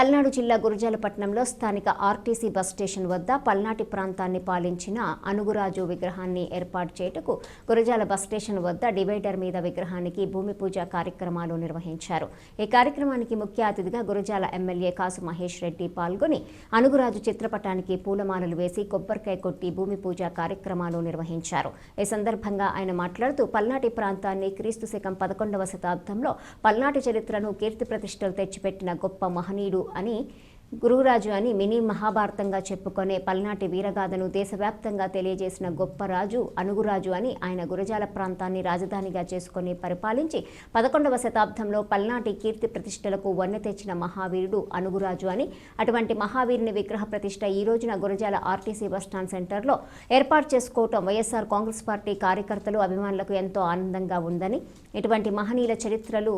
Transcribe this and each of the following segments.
పల్నాడు జిల్లా గురజాలపట్నంలో స్థానిక RTC bus station వద్ద పల్నాటి ప్రాంతాన్ని పాలించిన అనుగురాజు విగ్రహాన్ని ఏర్పాటు చేయుటకు గురజాల బస్ స్టేషన్ వద్ద డివైడర్ మీద విగ్రహానికి భూమి పూజ కార్యక్రమాలు నిర్వహించారు. ఈ కార్యక్రమానికి ముఖ్య అతిథిగా గురజాల ఎమ్మెల్యే కాసు మహేష్ రెడ్డి పాల్గొని అనుగురాజు చిత్రపటానికి పూలమాలలు వేసి కొబ్బరికాయ కొట్టి భూమి పూజ కార్యక్రమాలు నిర్వహించారు. ఈ సందర్భంగా ఆయన మాట్లాడుతూ పల్నాటి ప్రాంతాన్ని క్రీస్తు శకం పదకొండవ శతాబ్దంలో పల్నాటి చరిత్రను కీర్తి ప్రతిష్టలు తెచ్చిపెట్టిన గొప్ప మహనీయుడు అని గురువురాజు అని మినీ మహాభారతంగా చెప్పుకునే పల్నాటి వీరగాథను దేశవ్యాప్తంగా తెలియజేసిన గొప్ప రాజు అనుగురాజు అని ఆయన గురజాల ప్రాంతాన్ని రాజధానిగా చేసుకుని పరిపాలించి పదకొండవ శతాబ్దంలో పల్నాటి కీర్తి ప్రతిష్టలకు వన్నె తెచ్చిన మహావీరుడు అనుగురాజు అని. అటువంటి మహావీరుని విగ్రహ ప్రతిష్ట ఈ రోజున గురజాల ఆర్టీసీ బస్టాండ్ సెంటర్లో ఏర్పాటు చేసుకోవటం వైఎస్ఆర్ కాంగ్రెస్ పార్టీ కార్యకర్తలు అభిమానులకు ఎంతో ఆనందంగా ఉందని. ఇటువంటి మహనీయుల చరిత్రలు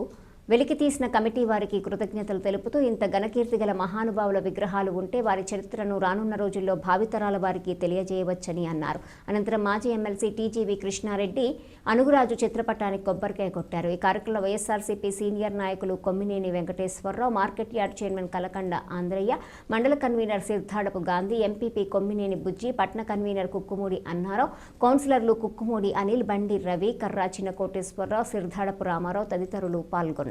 వెలికి తీసిన కమిటీ వారికి కృతజ్ఞతలు తెలుపుతూ ఇంత ఘనకీర్తి గల మహానుభావుల విగ్రహాలు ఉంటే వారి చరిత్రను రానున్న రోజుల్లో భావితరాల వారికి తెలియజేయవచ్చని అన్నారు. అనంతరం మాజీ ఎమ్మెల్సీ టీజీవీ కృష్ణారెడ్డి అనుగురాజు చిత్రపటానికి కొబ్బరికాయ కొట్టారు. ఈ కార్యక్రమంలో వైఎస్ఆర్సీపీ సీనియర్ నాయకులు Kommineni Venkateswararao market yard chairman Kalakanda Andhraiah మండల కన్వీనర్ సిద్ధాడపు గాంధీ ఎంపీపీ కొమ్మినేని బుజ్జి పట్న కన్వీనర్ కుక్కుమూడి అన్నారావు కౌన్సిలర్లు కుక్కుమూడి అనిల్ బండి రవి కర్రాచిన కోటేశ్వరరావు సిర్ధాడపు రామారావు తదితరులు పాల్గొన్నారు.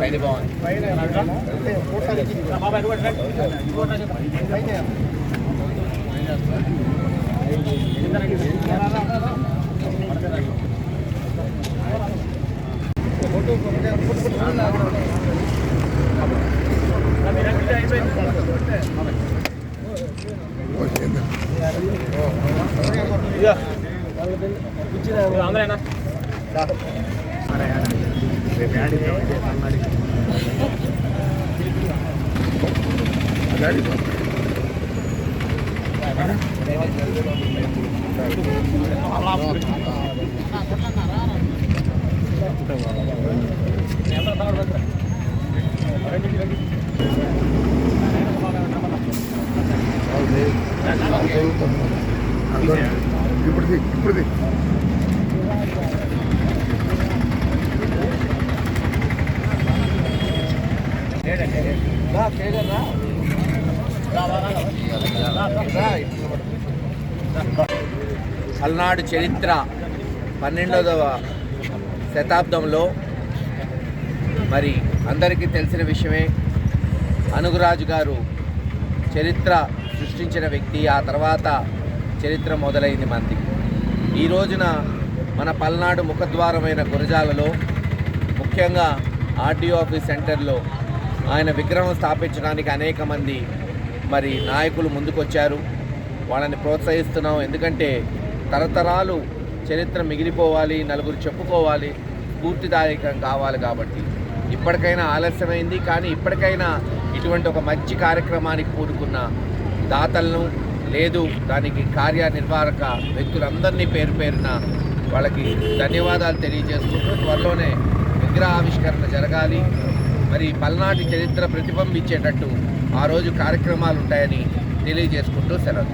పైన బాగుంది ఇప్పుడు ఇప్పుడు పల్నాడు చరిత్ర పన్నెండవ శతాబ్దంలో మరి అందరికీ తెలిసిన విషయమే. అనుగురాజు గారు చరిత్ర సృష్టించిన వ్యక్తి ఆ తర్వాత చరిత్ర మొదలైంది మంది. ఈ రోజున మన పల్నాడు ముఖద్వారమైన గురజాలలో ముఖ్యంగా ఆర్డీఓ ఆఫీస్ సెంటర్లో ఆయన విగ్రహం స్థాపించడానికి అనేక మంది మరి నాయకులు ముందుకొచ్చారు. వాళ్ళని ప్రోత్సహిస్తున్నాం. ఎందుకంటే తరతరాలు చరిత్ర మిగిలిపోవాలి నలుగురు చెప్పుకోవాలి స్ఫూర్తిదాయకం కావాలి కాబట్టి. ఇప్పటికైనా ఆలస్యమైంది. కానీ ఇప్పటికైనా ఇటువంటి ఒక మంచి కార్యక్రమానికి కూడుకున్న దాతలను లేదు దానికి కార్యనిర్వాహక వ్యక్తులందరినీ పేరు పేరున వాళ్ళకి ధన్యవాదాలు తెలియజేసుకుంటూ త్వరలోనే విగ్రహావిష్కరణ జరగాలి. మరి పల్నాటి చరిత్ర ప్రతిబింబించేటట్టు ఆ రోజు కార్యక్రమాలు ఉంటాయని తెలియజేసుకుంటూ సెలవు.